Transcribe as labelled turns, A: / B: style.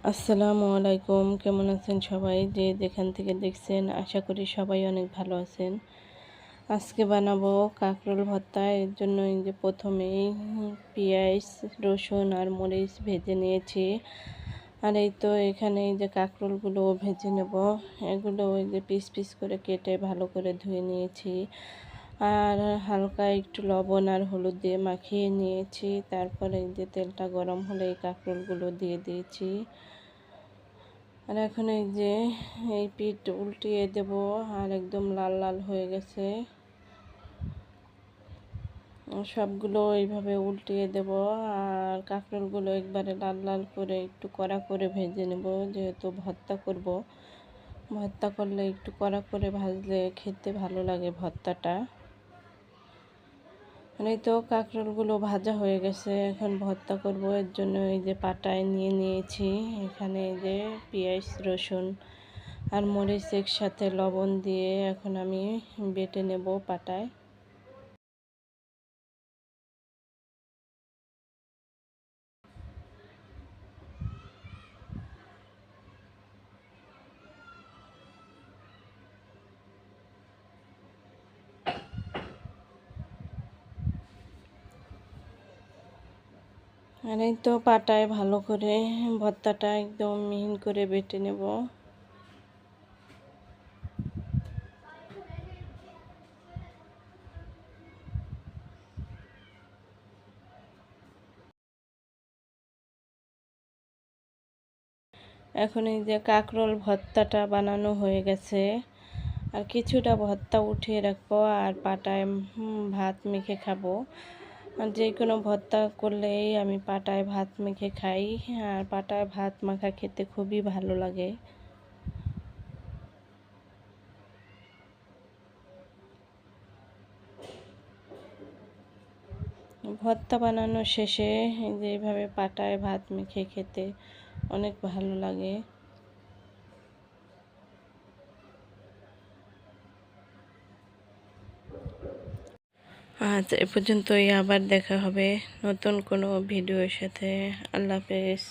A: আসসালামু আলাইকুম। কেমন আছেন সবাই? যে যেখান থেকে দেখছেন, আশা করি সবাই অনেক ভালো আছেন। আজকে বানাবো কাঁকরোল ভর্তা। এর জন্য যে প্রথমেই পেঁয়াজ, রসুন আর মরিচ ভেজে নিয়েছি। আর এই তো এখানে যে কাঁকরোলগুলো ভেজে নেব। এগুলো ওই যে পিস পিস করে কেটে ভালো করে ধুয়ে নিয়েছি। আর হালকা একটু লবণ আর হলুদ দিয়ে মাখিয়ে নিয়েছি। তারপরে এই যে তেলটা গরম হলে এই কাঁকরোলগুলো দিয়ে দিয়েছি। আর এখন এই যে এই পিঠ উল্টিয়ে দেব আর একদম লাল লাল হয়ে গেছে। সবগুলো এইভাবে উল্টিয়ে দেব আর কাঁকরোলগুলো একবারে লাল লাল করে একটু কড়া করে ভেজে নেব, যেহেতু ভর্তা করব। ভর্তা করলে একটু কড়া করে ভাজলে খেতে ভালো লাগে ভর্তাটা। এই তো কাঁকরোলগুলো ভাজা হয়ে গেছে, এখন ভর্তা করব। এর জন্য এই যে পাটায় নিয়ে নিয়েছি, এখানে এই যে পেঁয়াজ, রসুন আর মরিচ একসাথে লবণ দিয়ে এখন আমি বেটে নেব পাটায়। আর এই তো পাটায় ভালো করে ভর্তাটা একদম মিহিন করে বেটে নেব। এখন এই যে কাকরোল ভর্তাটা বানানো হয়ে গেছে। আর কিছুটা ভর্তা উঠিয়ে রাখব আর পাটায় ভাত মেখে খাব। যে কোনো ভর্তা করলেই আমি পাটায় ভাত মেখে খাই, আর পাটায় ভাত মাখা খেতে খুবই ভালো লাগে। ভর্তা বানানো শেষে যে এইভাবে পাটায় ভাত মেখে খেতে অনেক ভালো লাগে। আচ্ছা এ পর্যন্তই আবার দেখা হবে নতুন কোনো ভিডিওর সাথে। আল্লাহ হাফেজ।